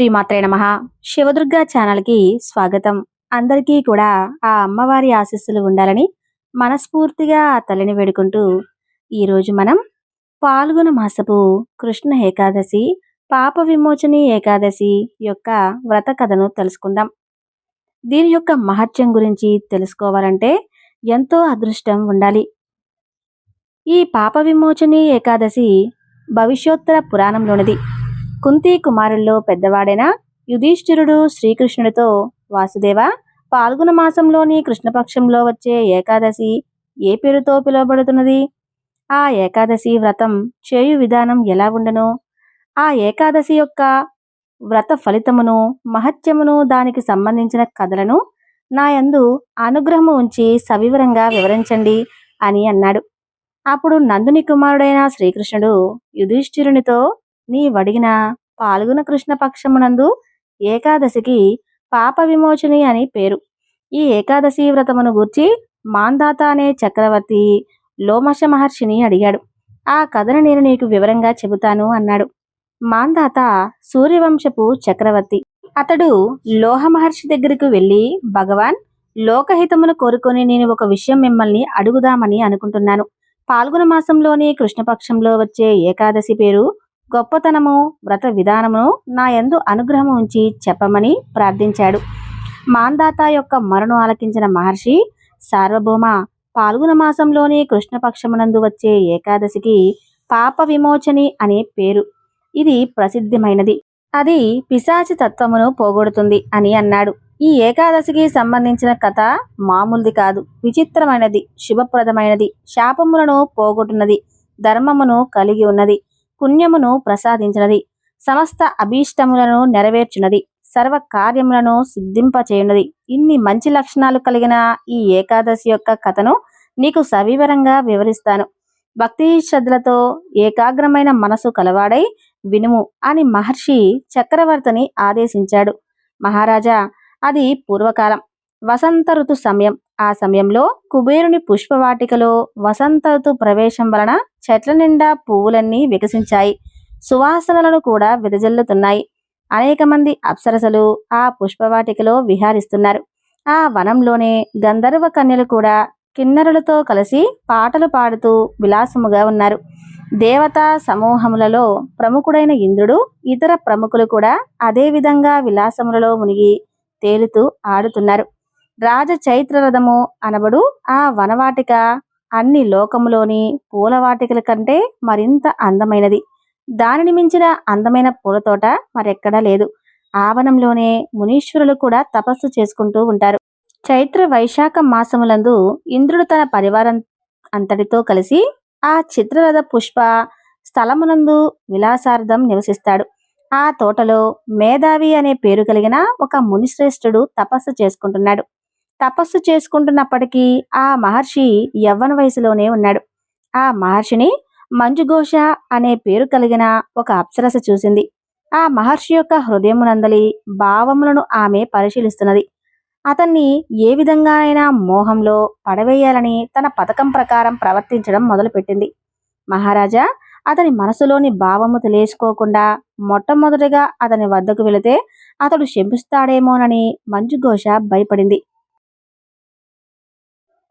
శ్రీమాత్రే నమ. శివదుర్గ ఛానల్కి స్వాగతం. అందరికీ కూడా ఆ అమ్మవారి ఆశీస్సులు ఉండాలని మనస్ఫూర్తిగా ఆ తల్లిని వేడుకుంటూ ఈరోజు మనం పాల్గొన మాసపు కృష్ణ ఏకాదశి పాప విమోచని ఏకాదశి యొక్క వ్రత కథను తెలుసుకుందాం. దీని యొక్క మహత్యం గురించి తెలుసుకోవాలంటే ఎంతో అదృష్టం ఉండాలి. ఈ పాప విమోచని ఏకాదశి భవిష్యోత్తర పురాణంలోనిది. కుంతి కుమారుల్లో పెద్దవాడైన యుధిష్ఠిరుడు శ్రీకృష్ణుడితో వాసుదేవ పాల్గొన మాసంలోని కృష్ణపక్షంలో వచ్చే ఏకాదశి ఏ పేరుతో పిలువబడుతున్నది? ఆ ఏకాదశి వ్రతం చేయు విధానం ఎలా ఉండను? ఆ ఏకాదశి యొక్క వ్రత ఫలితమును మహత్యమును దానికి సంబంధించిన కథలను నా యందు అనుగ్రహము ఉంచి సవివరంగా వివరించండి అని అన్నాడు. అప్పుడు నందుని కుమారుడైన శ్రీకృష్ణుడు యుధిష్ఠిరునితో నీవడిగిన పాల్గొన కృష్ణపక్షమునందు ఏకాదశికి పాప విమోచని అని పేరు. ఈ ఏకాదశి వ్రతమును గూర్చి మాందాత అనే చక్రవర్తి లోమశ మహర్షిని అడిగాడు. ఆ కథను నేను నీకు వివరంగా చెబుతాను అన్నాడు. మాందాత సూర్యవంశపు చక్రవర్తి. అతడు లోహ మహర్షి దగ్గరకు వెళ్ళి భగవాన్ లోకహితమును కోరుకొని నేను ఒక విషయం మిమ్మల్ని అడుగుదామని అనుకుంటున్నాను. పాల్గొన మాసంలోని కృష్ణపక్షంలో వచ్చే ఏకాదశి పేరు గొప్పతనము వ్రత విధానమును నా యందు అనుగ్రహము ఉంచి చెప్పమని ప్రార్థించాడు. మాందాత యొక్క మరణం ఆలకించిన మహర్షి సార్వభౌమ పాల్గొన మాసంలోని కృష్ణపక్షమునందు వచ్చే ఏకాదశికి పాప విమోచని అనే పేరు. ఇది ప్రసిద్ధమైనది. అది పిశాచి తత్వమును పోగొడుతుంది అని అన్నాడు. ఈ ఏకాదశికి సంబంధించిన కథ మామూలుది కాదు. విచిత్రమైనది శుభప్రదమైనది శాపములను పోగొట్టున్నది ధర్మమును కలిగి ఉన్నది. పుణ్యమును ప్రసాదించినది. సమస్త అభీష్టములను నెరవేర్చున్నది. సర్వ కార్యములను సిద్ధింపచేయున్నది. ఇన్ని మంచి లక్షణాలు కలిగిన ఈ ఏకాదశి యొక్క కథను నీకు సవివరంగా వివరిస్తాను. భక్తి శ్రద్ధలతో ఏకాగ్రమైన మనసు కలవాడై వినుము అని మహర్షి చక్రవర్తిని ఆదేశించాడు. మహారాజా అది పూర్వకాలం. వసంత ఋతు సమయం. ఆ సమయంలో కుబేరుని పుష్పవాటికలో వసంత ఋతు ప్రవేశం వలన చెట్ల నిండా పువ్వులన్నీ వికసించాయి. సువాసనలను కూడా విదజల్లుతున్నాయి. అనేక మంది అప్సరసలు ఆ పుష్పవాటికలో విహారిస్తున్నారు. ఆ వనంలోనే గంధర్వ కన్యలు కూడా కిన్నరులతో కలిసి పాటలు పాడుతూ విలాసముగా ఉన్నారు. దేవతా సమూహములలో ప్రముఖుడైన ఇంద్రుడు ఇతర ప్రముఖులు కూడా అదే విధంగా విలాసములలో మునిగి తేలుతూ ఆడుతున్నారు. రాజ చైత్ర రథము అనబడు ఆ వనవాటిక అన్ని లోకములోని పూలవాటికల కంటే మరింత అందమైనది. దానిని మించిన అందమైన పూలతోట మరెక్కడా లేదు. ఆవనంలోనే మునీశ్వరులు కూడా తపస్సు చేసుకుంటూ ఉంటారు. చైత్ర వైశాఖ మాసములందు ఇంద్రుడు తన పరివారం అంతటితో కలిసి ఆ చిత్రరథ పుష్ప స్థలమునందు విలాసార్థం నివసిస్తాడు. ఆ తోటలో మేధావి అనే పేరు కలిగిన ఒక మునిశ్రేష్ఠుడు తపస్సు చేసుకుంటున్నాడు. తపస్సు చేసుకుంటున్నప్పటికీ ఆ మహర్షి యవ్వన వయసులోనే ఉన్నాడు. ఆ మహర్షిని మంజుఘోష అనే పేరు కలిగిన ఒక అప్సరస చూసింది. ఆ మహర్షి యొక్క హృదయమునందలి భావములను ఆమె పరిశీలిస్తున్నది. అతన్ని ఏ విధంగానైనా మోహంలో పడవేయాలని తన పథకం ప్రకారం ప్రవర్తించడం మొదలుపెట్టింది. మహారాజా అతని మనసులోని భావము తెలియసుకోకుండా మొట్టమొదటిగా అతని వద్దకు వెళితే అతడు శంపిస్తాడేమోనని మంజుఘోష భయపడింది.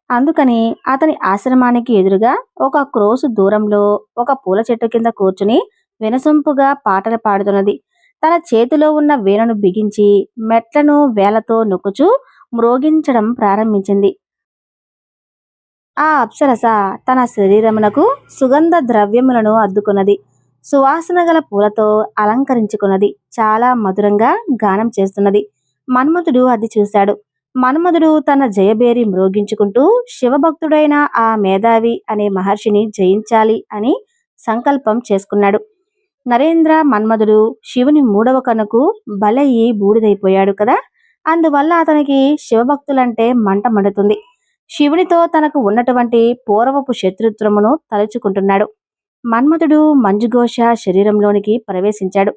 అందుకని అతని ఆశ్రమానికి ఎదురుగా ఒక క్రోసు దూరంలో ఒక పూల చెట్టు కింద కూర్చుని వినసొంపుగా పాటలు పాడుతున్నది. తన చేతిలో ఉన్న వీణను బిగించి మెట్లను వేలతో నొక్కుచూ మ్రోగించడం ప్రారంభించింది. ఆ అప్సరస తన శరీరమునకు సుగంధ ద్రవ్యములను అద్దుకున్నది. సువాసన గల పూలతో అలంకరించుకున్నది. చాలా మధురంగా గానం చేస్తున్నది. మన్మథుడు అది చూశాడు. మన్మధుడు తన జయబేరి మ్రోగించుకుంటూ శివభక్తుడైన ఆ మేధావి అనే మహర్షిని జయించాలి అని సంకల్పం చేసుకున్నాడు. నరేంద్ర మన్మధుడు శివుని మూడవ కనుకు బలయ్యి బూడిదైపోయాడు కదా? అందువల్ల అతనికి శివభక్తులంటే మంట మండుతుంది. శివునితో తనకు ఉన్నటువంటి పూర్వపు శత్రుత్వమును తలుచుకుంటున్నాడు. మన్మధుడు మంజుఘోష శరీరంలోనికి ప్రవేశించాడు.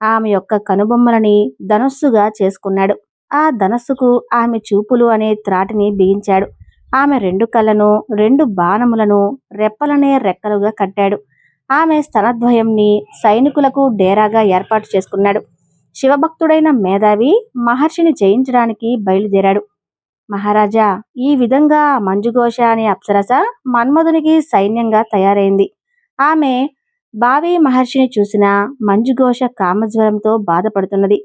ఆమె యొక్క కనుబొమ్మలని ధనుస్సుగా చేసుకున్నాడు. ఆ ధనస్సుకు ఆమె చూపులు అనే త్రాటిని బిగించాడు. ఆమె రెండు కళ్ళను రెండు బాణములను రెప్పలనే రెక్కలుగా కట్టాడు. ఆమె స్తనద్వయంని సైనికులకు డేరాగా ఏర్పాటు చేసుకున్నాడు. శివభక్తుడైన మేధావి మహర్షిని జయించడానికి బయలుదేరాడు. మహారాజా ఈ విధంగా మంజుఘోష అనే అప్సరస మన్మధునికి సైన్యంగా తయారైంది. ఆమె బావి మహర్షిని చూసిన మంజుఘోష కామజ్వరంతో బాధపడుతున్నది.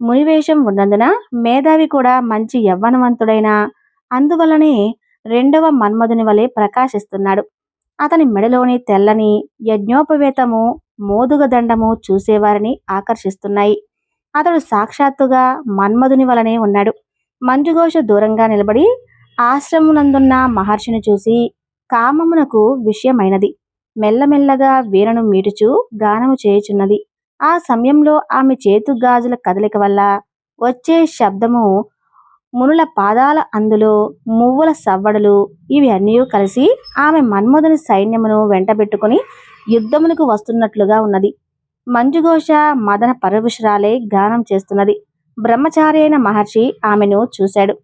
మునివేషం ఉన్నందున మేధావి కూడా మంచి యవ్వనవంతుడైన అందువలనే రెండవ మన్మధుని వలె ప్రకాశిస్తున్నాడు. అతని మెడలోని తెల్లని యజ్ఞోపవేతము మోదుగదండము చూసేవారిని ఆకర్షిస్తున్నాయి. అతడు సాక్షాత్తుగా మన్మధుని వలనే ఉన్నాడు. మంజుఘోష దూరంగా నిలబడి ఆశ్రమునందున్న మహర్షిని చూసి కామమునకు విషయమైనది. మెల్లమెల్లగా వీరను మీటుచూ గానము చేయుచున్నది. ఆ సమయంలో ఆమె చేతు గాజుల కదలిక వల్ల వచ్చే శబ్దము మునుల పాదాల అందులో మువ్వుల సవ్వడలు ఇవి అన్నీ కలిసి ఆమె మన్మధుని సైన్యమును వెంటబెట్టుకుని యుద్ధమునకు వస్తున్నట్లుగా ఉన్నది. మంజుఘోష మదన పరవశురాలే గానం చేస్తున్నది. బ్రహ్మచారి అయిన మహర్షి ఆమెను చూశాడు.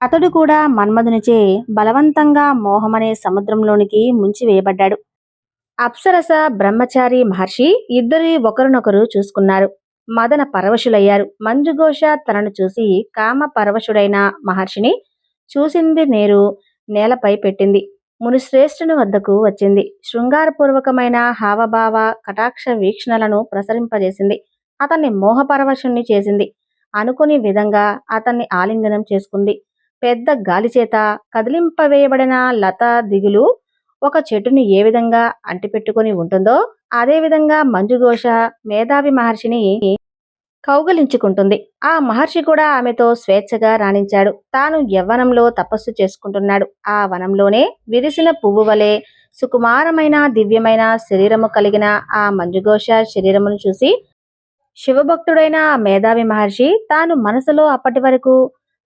అతడు కూడా మన్మధునిచే బలవంతంగా మోహమనే సముద్రంలోనికి ముంచివేయబడ్డాడు. అప్సరస బ్రహ్మచారి మహర్షి ఇద్దరి ఒకరినొకరు చూసుకున్నారు. మదన పరవశులయ్యారు. మంజుఘోష తనను చూసి కామ పరవశుడైన మహర్షిని చూసింది నేరు నేలపై పెట్టింది. మునిశ్రేష్ఠుని వద్దకు వచ్చింది. శృంగారపూర్వకమైన హావభావ కటాక్ష వీక్షణలను ప్రసరింపజేసింది. అతన్ని మోహపరవశుణ్ణి చేసింది. అనుకుని విధంగా అతన్ని ఆలింగనం చేసుకుంది. పెద్ద గాలిచేత కదిలింపవేయబడిన లత దిగులు ఒక చెట్టుని ఏ విధంగా అంటిపెట్టుకుని ఉంటుందో అదే విధంగా మంజుఘోష మేధావి మహర్షిని కౌగలించుకుంటుంది. ఆ మహర్షి కూడా ఆమెతో స్వేచ్ఛగా రాణించాడు. తాను యవ్వనంలో తపస్సు చేసుకుంటున్నాడు. ఆ వనంలోనే విరిసిన పువ్వు వలె సుకుమారమైన దివ్యమైన శరీరము కలిగిన ఆ మంజుఘోష శరీరమును చూసి శివభక్తుడైన ఆ మేధావి మహర్షి తాను మనసులో అప్పటి వరకు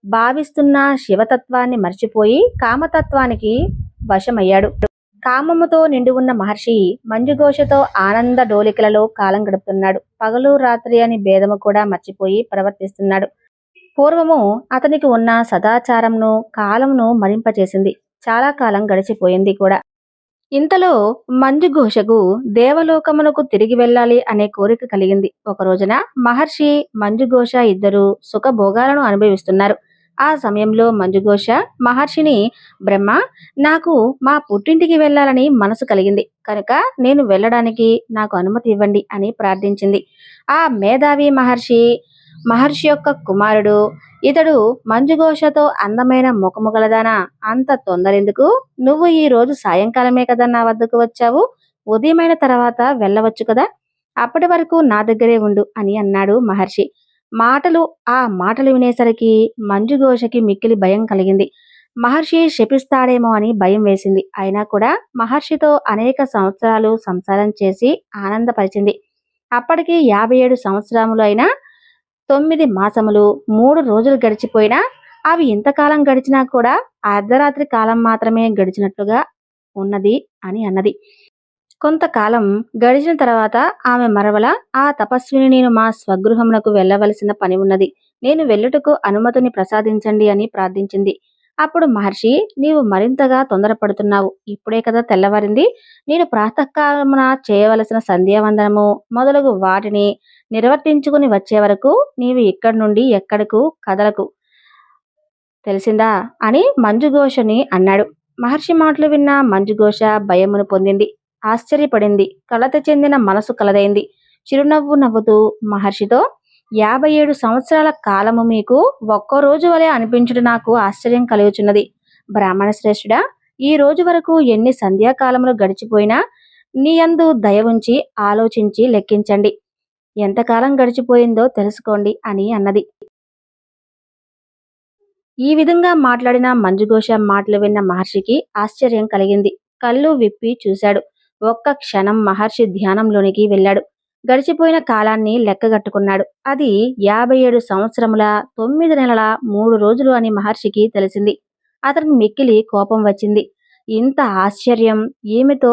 భావిస్తున్న శివతత్వాన్ని మర్చిపోయి కామతత్వానికి వశమయ్యాడు. కామముతో నిండి ఉన్న మహర్షి మంజుఘోషతో ఆనంద డోలికలలో కాలం గడుపుతున్నాడు. పగలు రాత్రి అని భేదము కూడా మర్చిపోయి ప్రవర్తిస్తున్నాడు. పూర్వము అతనికి ఉన్న సదాచారంను కాలంను మరింపచేసింది చాలా కాలం గడిచిపోయింది కూడా. ఇంతలో మంజుఘోషకు దేవలోకమునకు తిరిగి వెళ్ళాలి అనే కోరిక కలిగింది. ఒక రోజున మహర్షి మంజుఘోష ఇద్దరు సుఖభోగాలను అనుభవిస్తున్నారు. ఆ సమయంలో మంజుఘోష మహర్షిని బ్రహ్మ నాకు మా పుట్టింటికి వెళ్ళాలని మనసు కలిగింది. కనుక నేను వెళ్ళడానికి నాకు అనుమతి ఇవ్వండి అని ప్రార్థించింది. ఆ మేధావి మహర్షి మహర్షి యొక్క కుమారుడు ఇతడు మంజుఘోషతో అందమైన ముఖము గలదానా? అంత తొందరెందుకు? నువ్వు ఈ రోజు సాయంకాలమే కదా నా వద్దకు వచ్చావు? ఉదయమైన తర్వాత వెళ్ళవచ్చు కదా? అప్పటి వరకు నా దగ్గరే ఉండు అని అన్నాడు మహర్షి. మాటలు ఆ మాటలు వినేసరికి మంజుఘోషకి మిక్కిలి భయం కలిగింది. మహర్షి శపిస్తాడేమో అని భయం వేసింది. అయినా కూడా మహర్షితో అనేక సంవత్సరాలు సంసారం చేసి ఆనందపరిచింది. అప్పటికి యాభై ఏడు సంవత్సరములు అయినా తొమ్మిది మాసములు మూడు రోజులు గడిచిపోయినా అవి ఇంతకాలం గడిచినా కూడా అర్ధరాత్రి కాలం మాత్రమే గడిచినట్లుగా ఉన్నది అని అన్నది. కొంతకాలం గడిచిన తర్వాత ఆమె మరవల ఆ తపస్విని నేను మా స్వగృహమునకు వెళ్ళవలసిన పని ఉన్నది. నేను వెళ్ళుటకు అనుమతిని ప్రసాదించండి అని ప్రార్థించింది. అప్పుడు మహర్షి నీవు మరింతగా తొందరపడుతున్నావు. ఇప్పుడే కదా తెల్లవారింది. నేను ప్రాతకాలమున చేయవలసిన సంధ్యావందనము మొదలగు వాటిని నిర్వర్తించుకుని వచ్చే వరకు నీవు ఇక్కడి నుండి ఎక్కడకు కదలకు తెలిసిందా? అని మంజుఘోషని అన్నాడు. మహర్షి మాటలు విన్న మంజుఘోష భయమును పొందింది. ఆశ్చర్యపడింది. కలత చెందిన మనసు కలదైంది. చిరునవ్వు నవ్వుతూ మహర్షితో యాభై ఏడు సంవత్సరాల కాలము మీకు ఒక్కో రోజు వలె అనిపించడం నాకు ఆశ్చర్యం కలుగుచున్నది. బ్రాహ్మణ శ్రేష్ఠుడా ఈ రోజు వరకు ఎన్ని సంధ్యాకాలములు గడిచిపోయినా నీ యందు దయ ఉంచి ఆలోచించి లెక్కించండి. ఎంతకాలం గడిచిపోయిందో తెలుసుకోండి అని అన్నది. ఈ విధంగా మాట్లాడిన మంజుఘోష మాటలు విన్న మహర్షికి ఆశ్చర్యం కలిగింది. కళ్ళు విప్పి చూశాడు. ఒక్క క్షణం మహర్షి ధ్యానంలోనికి వెళ్ళాడు. గడిచిపోయిన కాలాన్ని లెక్కగట్టుకున్నాడు. అది యాభై ఏడు సంవత్సరముల తొమ్మిది నెలల మూడు రోజులు అని మహర్షికి తెలిసింది. అతనికి మిక్కిలి కోపం వచ్చింది. ఇంత ఆశ్చర్యం! ఏమితో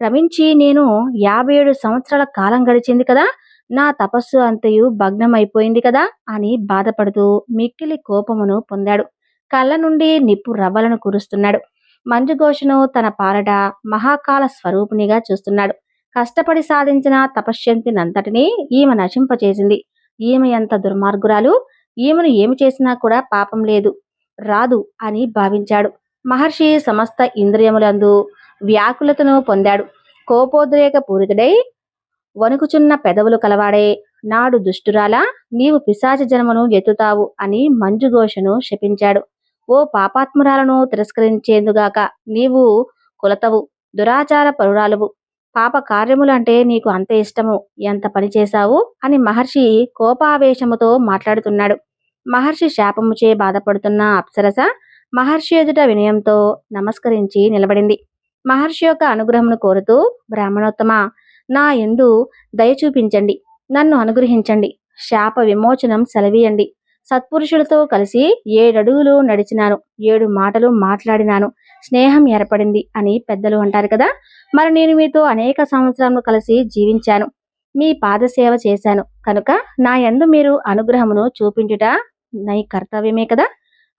రమించి నేను యాభై ఏడు సంవత్సరాల కాలం గడిచింది కదా! నా తపస్సు అంతయు భగ్నమైపోయింది కదా! అని బాధపడుతూ మిక్కిలి కోపమును పొందాడు. కళ్ళ నుండి నిప్పు రవ్వలను కురుస్తున్నాడు. మంజుఘోషను తన పాలట మహాకాల స్వరూపిణిగా చూస్తున్నాడు. కష్టపడి సాధించిన తపశ్శక్తినంతటినీ ఈమె నశింపచేసింది. ఈమె ఎంత దుర్మార్గురాలు! ఈమెను ఏమి చేసినా కూడా పాపం లేదు. రాదు అని భావించాడు. మహర్షి సమస్త ఇంద్రియములందు వ్యాకులతను పొందాడు. కోపోద్రేక పూరితుడై వణుకుచున్న పెదవులు కలవాడే నాడు దుష్టురాలా నీవు పిశాచ జన్మను ఎత్తుతావు అని మంజుఘోషను శపించాడు. ఓ పాపాత్మురాలను తిరస్కరించేందుగాక నీవు కులతవు దురాచార పరురాలువు పాప కార్యములంటే నీకు అంత ఇష్టము. ఎంత పని చేశావు? అని మహర్షి కోపావేశముతో మాట్లాడుతున్నాడు. మహర్షి శాపముచే బాధపడుతున్న అప్సరస మహర్షి ఎదుట వినయంతో నమస్కరించి నిలబడింది. మహర్షి యొక్క అనుగ్రహమును కోరుతూ బ్రాహ్మణోత్తమ నా ఎందు దయ చూపించండి. నన్ను అనుగ్రహించండి. శాప విమోచనం సెలవీయండి. సత్పురుషులతో కలిసి ఏడడుగులు నడిచినాను. ఏడు మాటలు మాట్లాడినాను. స్నేహం ఏర్పడింది అని పెద్దలు అంటారు కదా? మరి నేను మీతో అనేక సంవత్సరాలు కలిసి జీవించాను. మీ పాదసేవ చేశాను. కనుక నా యందు మీరు అనుగ్రహమును చూపించుట నై కర్తవ్యమే కదా?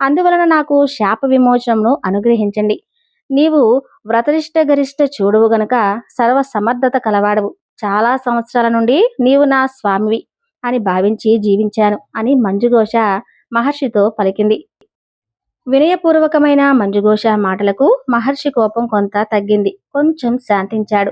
అందువలన నాకు శాప విమోచనమును అనుగ్రహించండి. నీవు వ్రతనిష్ట గరిష్ట చూడవు గనక సర్వ సమర్థత కలవాడవు. చాలా సంవత్సరాల నుండి నీవు నా స్వామివి. అని భావించి జీవించాను అని మంజుఘోష మహర్షితో పలికింది. వినయపూర్వకమైన మంజుఘోష మాటలకు మహర్షి కోపం కొంత తగ్గింది. కొంచెం శాంతించాడు.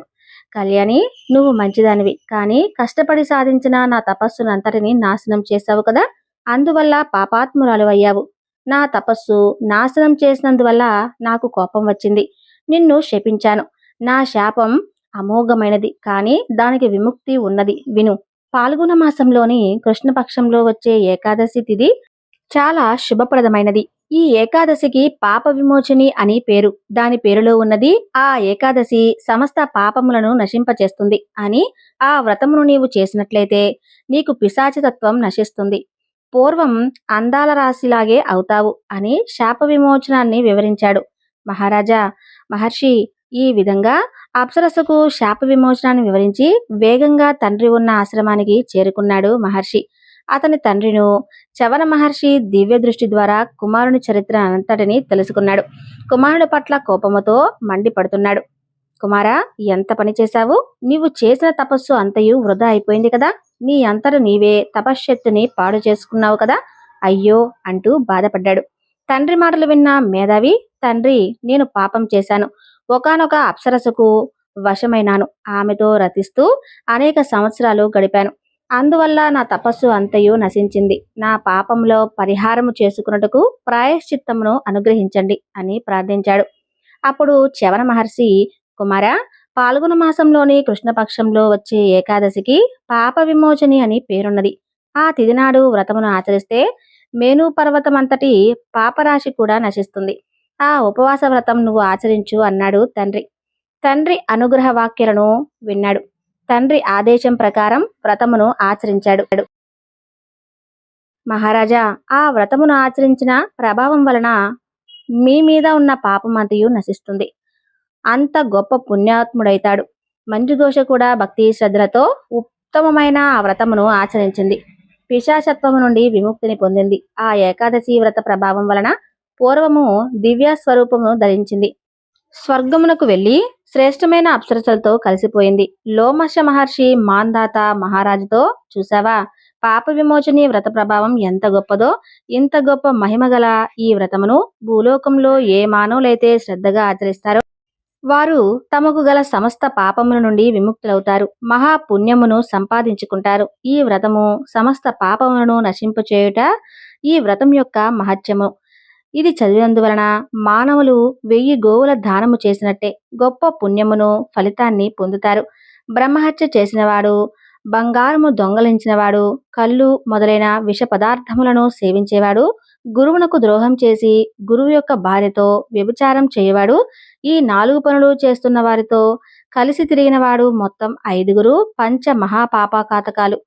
కళ్యాణి నువ్వు మంచిదానివి కానీ కష్టపడి సాధించిన నా తపస్సునంతటిని నాశనం చేశావు కదా? అందువల్ల పాపాత్మురాలు అయ్యావు నా తపస్సు నాశనం చేసినందువల్ల నాకు కోపం వచ్చింది. నిన్ను శపించాను. నా శాపం అమోఘమైనది కానీ దానికి విముక్తి ఉన్నది. విను. పాల్గొన మాసంలోని కృష్ణపక్షంలో వచ్చే ఏకాదశి తిథి చాలా శుభప్రదమైనది. ఈ ఏకాదశికి పాప విమోచని అని పేరు. దాని పేరులో ఉన్నది ఆ ఏకాదశి సమస్త పాపములను నశింపచేస్తుంది అని ఆ వ్రతమును నీవు చేసినట్లయితే నీకు పిశాచితత్వం నశిస్తుంది. పూర్వం అందాల రాశిలాగే అవుతావు అని శాప విమోచనాన్ని వివరించాడు. మహారాజా మహర్షి ఈ విధంగా అప్సరసకు శాప విమోచనాన్ని వివరించి వేగంగా తండ్రి ఉన్న ఆశ్రమానికి చేరుకున్నాడు మహర్షి. అతని తండ్రిను చవన మహర్షి దివ్య దృష్టి ద్వారా కుమారుని చరిత్ర అంతటిని తెలుసుకున్నాడు. కుమారుడి పట్ల కోపముతో మండిపడుతున్నాడు. కుమారా ఎంత పని చేశావు? నీవు చేసిన తపస్సు అంతయు వృధా అయిపోయింది కదా? నీ అంతరు నీవే తపశ్శక్తిని పాడు చేసుకున్నావు కదా? అయ్యో అంటూ బాధపడ్డాడు. తండ్రి మాటలు విన్న మేధావి తండ్రి నేను పాపం చేశాను. ఒకానొక అప్సరసకు వశమైనాను. ఆమెతో రతిస్తూ అనేక సంవత్సరాలు గడిపాను. అందువల్ల నా తపస్సు అంతయు నశించింది. నా పాపంలో పరిహారము చేసుకున్నటకు ప్రాయశ్చిత్తమును అనుగ్రహించండి అని ప్రార్థించాడు. అప్పుడు చవన మహర్షి కుమార పాల్గొన మాసంలోని కృష్ణపక్షంలో వచ్చే ఏకాదశికి పాప విమోచని అని పేరున్నది. ఆ తిదినాడు వ్రతమును ఆచరిస్తే మేను పర్వతం అంతటి పాపరాశి కూడా నశిస్తుంది. ఆ ఉపవాస వ్రతం నువ్వు ఆచరించు అన్నాడు తండ్రి. తండ్రి అనుగ్రహ వాక్యలను విన్నాడు. తండ్రి ఆదేశం ప్రకారం వ్రతమును ఆచరించాడు. మహారాజా ఆ వ్రతమును ఆచరించిన ప్రభావం వలన మీ మీద ఉన్న పాపమంతయు నశిస్తుంది. అంత గొప్ప పుణ్యాత్ముడైతాడు. మంజుఘోష కూడా భక్తి శ్రద్ధలతో ఉత్తమమైన ఆ వ్రతమును ఆచరించింది. పిశాచత్వము నుండి విముక్తిని పొందింది. ఆ ఏకాదశి వ్రత ప్రభావం వలన పూర్వము దివ్య స్వరూపమును ధరించింది. స్వర్గమునకు వెళ్ళి శ్రేష్టమైన అప్సరసలతో కలిసిపోయింది. లోమశ మహర్షి మాందాత మహారాజుతో చూసావా పాప విమోచని వ్రత ప్రభావం ఎంత గొప్పదో ఇంత గొప్ప మహిమ గల ఈ వ్రతమును భూలోకంలో ఏ మానవులైతే శ్రద్ధగా ఆచరిస్తారో వారు తమకు గల సమస్త పాపముల నుండి విముక్తులవుతారు. మహాపుణ్యమును సంపాదించుకుంటారు. ఈ వ్రతము సమస్త పాపములను నశింపచేయుట ఈ వ్రతం యొక్క మహత్యము. ఇది చదివినందువలన మానవులు వెయ్యి గోవుల దానము చేసినట్టే గొప్ప పుణ్యమును ఫలితాన్ని పొందుతారు. బ్రహ్మహత్య చేసినవాడు బంగారము దొంగలించినవాడు కళ్ళు మొదలైన విష పదార్థములను సేవించేవాడు గురువునకు ద్రోహం చేసి గురువు యొక్క భార్యతో వ్యభిచారం చేయవాడు ఈ నాలుగు పనులు చేస్తున్న వారితో కలిసి తిరిగిన వాడు మొత్తం ఐదుగురు పంచ మహాపాపకాతకాలు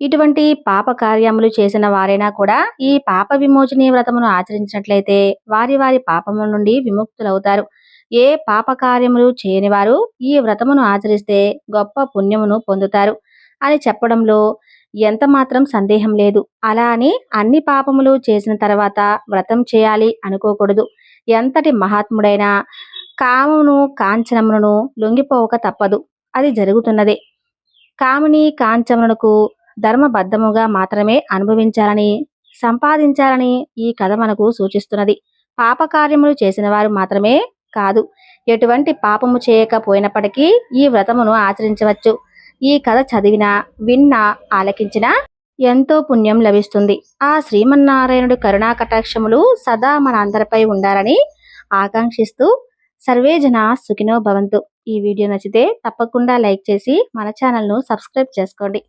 ఇటువంటి పాప కార్యములు చేసిన వారైనా కూడా ఈ పాప విమోచని వ్రతమును ఆచరించినట్లయితే వారి వారి పాపముల నుండి విముక్తులవుతారు. ఏ పాప కార్యములు చేయని వారు ఈ వ్రతమును ఆచరిస్తే గొప్ప పుణ్యమును పొందుతారు. అని చెప్పడంలో ఎంత మాత్రం సందేహం లేదు. అలా అని అన్ని పాపములు చేసిన తర్వాత వ్రతం చేయాలి అనుకోకూడదు. ఎంతటి మహాత్ముడైనా కామమును కాంచనమును లొంగిపోవక తప్పదు. అది జరుగుతున్నదే. కాముని కాంచమునకు ధర్మబద్ధముగా మాత్రమే అనుభవించాలని సంపాదించాలని ఈ కథ మనకు సూచిస్తున్నది. పాపకార్యములు చేసిన వారు మాత్రమే కాదు. ఎటువంటి పాపము చేయకపోయినప్పటికీ ఈ వ్రతమును ఆచరించవచ్చు. ఈ కథ చదివినా విన్నా ఆలకించినా ఎంతో పుణ్యం లభిస్తుంది. ఆ శ్రీమన్నారాయణుడి కరుణా కటాక్షములు సదా మన అందరిపై ఉండాలని ఆకాంక్షిస్తూ సర్వేజన సుఖినో భవంతు. ఈ వీడియో నచ్చితే తప్పకుండా లైక్ చేసి మన ఛానల్ను సబ్స్క్రైబ్ చేసుకోండి.